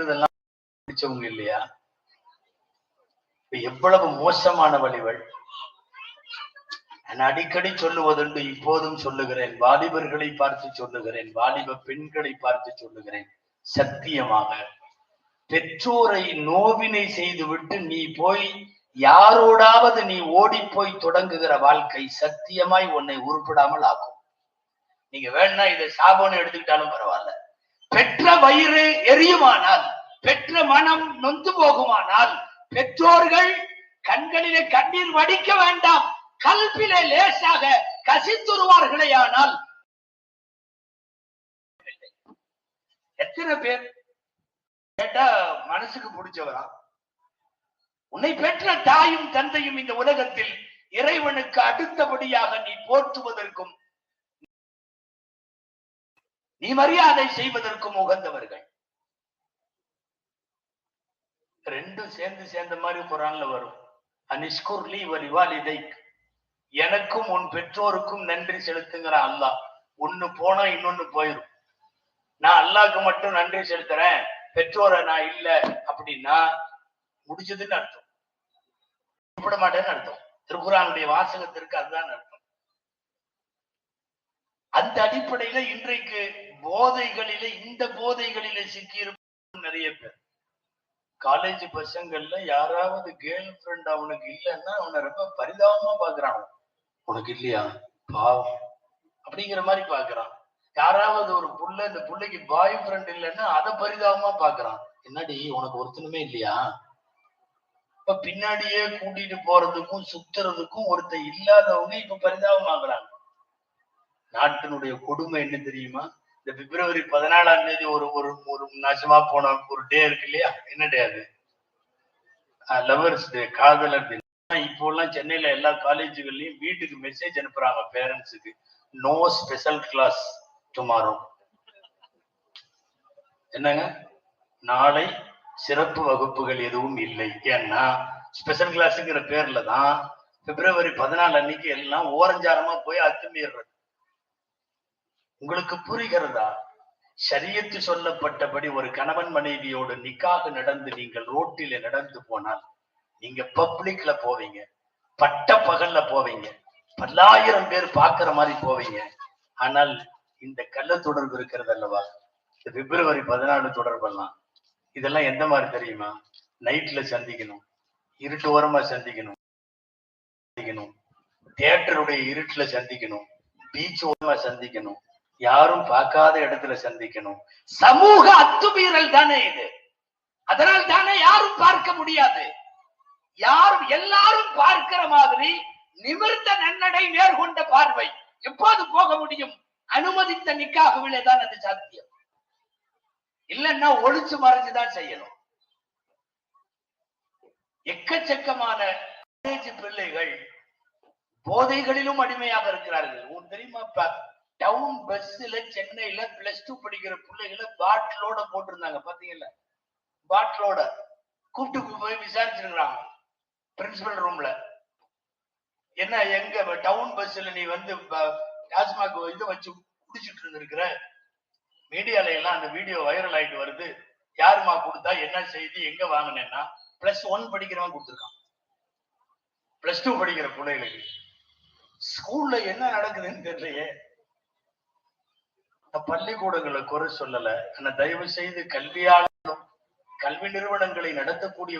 அடிக்கிறதெல்லாம் பிடிச்சவங்க இல்லையா? இப்ப எவ்வளவு வழிகள். நான் அடிக்கடி சொல்லுவதுண்டு இப்போதும் சொல்லுகிறேன். வாலிபர்களை பார்த்து சொல்லுகிறேன். வாலிப பெண்களை பார்த்து சொல்லுகிறேன். சத்தியமாக. பெற்றோரை நோவினை செய்துவிட்டு நீ போய் யாரோடாவது நீ ஓடி போய் தொடங்குகிற வாழ்க்கை சத்தியமாய் உன்னை உருப்பிடாமல் ஆக்கும். நீங்க வேணா இதை சாபம்னு எடுத்துக்கிட்டாலும் பரவாயில்ல. பெற்ற வயிறு எரியுமானால் பெற்ற மனம் நொந்து போகுமானால் பெற்றோர்கள் கண்களிலே கண்ணீர் வடிக்க வேண்டாம் கல்பிலே லேசாக கசித்துருவார்களே ஆனால். எத்தனை பேர் கேட்டா மனசுக்கு பிடிச்சவரா? உன்னை பெற்ற தாயும் தந்தையும் இந்த உலகத்தில் இறைவனுக்கு அடுத்தபடியாக நீ போற்றுவதற்கும் நீ மரியாதை செய்வதற்கும் உகந்தவர்கள். ரெண்டும் சேர்ந்து சேர்ந்த மாதிரி குரான்ல வரும். அனிஷ்குர்லி வலிவாலிதை எனக்கும் உன் பெற்றோருக்கும் நன்றி செலுத்துங்கிற அல்லாஹ். ஒண்ணு போனா இன்னொன்னு போயிரும். நான் அல்லாஹ்க்கு மட்டும் நன்றி செலுத்துறேன். பெற்றோரை நான் இல்ல அப்படின்னா முடிச்சதுன்னு அர்த்தம். மாட்டேன்னு அர்த்தம். திருக்குறானுடைய வாசகத்திற்கு அதுதான் அர்த்தம். அந்த அடிப்படையில இன்றைக்கு போதைகளில இந்த போதைகளில சிக்கியிருக்கும் நிறைய பேர். காலேஜ் பசங்கள்ல யாராவது கேர்ள் ஃப்ரெண்ட் அவனுக்கு இல்லைன்னா அவனை ரொம்ப பரிதாபமா பாக்குறான் உனக்கு இல்லையா? பாவம். அப்படிங்கிற மாதிரி பாக்குறான் யாராவது ஒரு புள்ள இந்த புள்ளைக்கு பாய் ஃப்ரெண்ட் இல்லைன்னா அதை பரிதாபமா பாக்குறான் என்னடி உனக்கு ஒருத்தனுமே இல்லையா? இப்ப பின்னாடியே கூட்டிட்டு போறதுக்கும் சுத்துறதுக்கும் ஒருத்தன் இல்லாதவங்க இப்ப பரிதாபமாகறாங்க. நாட்டினுடைய கொடுமை என்ன தெரியுமா? இந்த பிப்ரவரி பதினாலாம் தேதி ஒரு ஒரு ஒரு நாசமா போன ஒரு டே இருக்கு இல்லையா? என்ன டே அது லவர்ஸ் டே காதலர் தினம் இப்போ எல்லாம் சென்னையில எல்லா காலேஜுகள்லயும் வீட்டுக்கு மெசேஜ் அனுப்புறாங்க பேரண்ட்ஸுக்கு நோ ஸ்பெஷல் கிளாஸ் டுமாரோ என்னங்க? நாளை சிறப்பு வகுப்புகள் எதுவும் இல்லை. ஏன்னா ஸ்பெஷல் கிளாஸுங்கிற பேர்ல தான் பிப்ரவரி பதினாலு அன்னைக்கு எல்லாம் ஓரஞ்சாரமா போய் அத்துமீறது உங்களுக்கு புரிகிறதா? சரியத்து சொல்லப்பட்டபடி ஒரு கணவன் மனைவியோடு நிக்காக நடந்து நீங்கள் ரோட்டில நடந்து போனால் நீங்க பப்ளிக்ல போவீங்க பட்ட பகல்ல போவீங்க பல்லாயிரம் பேர் பாக்குற மாதிரி போவீங்க. ஆனால் இந்த கள்ள தொடர்பு இருக்கிறது அல்லவா? இந்த பிப்ரவரி பதினாலு தொடர்பெல்லாம். இதெல்லாம் எந்த மாதிரி தெரியுமா? நைட்ல சந்திக்கணும் இருட்டு ஓரமா சந்திக்கணும் சந்திக்கணும். தியேட்டருடைய இருட்டுல சந்திக்கணும் பீச் ஓரமா சந்திக்கணும். யாரும் பார்க்காத இடத்துல சந்திக்கணும். சமூக அத்துமீறல் தானே இது. அதனால் தானே யாரும் பார்க்க முடியாது. யாரும் எல்லாரும் பார்க்கிற மாதிரி நிமிர்ந்த நன்னடை மேற்கொண்ட பார்வை எப்போது போக முடியும்? அனுமதித்த நிக்காகவிலே தான் அது சாத்தியம். இல்லைன்னா ஒளிச்சு மறைஞ்சுதான் செய்யணும். எக்கச்சக்கமான பிள்ளைகள் போதைகளிலும் அடிமையாக இருக்கிறார்கள். உன் தெரியுமா டவுன் பஸ்ல சென்னையில பிளஸ் டூ படிக்கிற பிள்ளைகளை பாட்டிலோட போட்டிருந்தாங்க பாத்தீங்கல்ல பாட்டிலோட கூப்பிட்டு போய் விசாரிச்சிருக்கிறாங்க பிரின்சிபல் ரூம்ல என்ன எங்க டவுன் பஸ்ல நீ வந்து டாஸ்மாக் இதை வச்சு குடிச்சிட்டு இருந்திருக்கிற? மீடியால எல்லாம் அந்த வீடியோ வைரல் ஆயிட்டு வருது. யாருமா கொடுத்தா என்ன செய்தி எங்க வாங்கினேன்னா பிளஸ் ஒன் படிக்கிறவன் கொடுத்துருக்கான். பிளஸ் டூ படிக்கிற பிள்ளைகளுக்கு ஸ்கூல்ல என்ன நடக்குதுன்னு தெரியலையே. பள்ளிக்கூடங்களை குறை சொல்லல. ஆனா தயவு செய்து கல்வியாளர்களும் கல்வி நிறுவனங்களை நடத்தக்கூடிய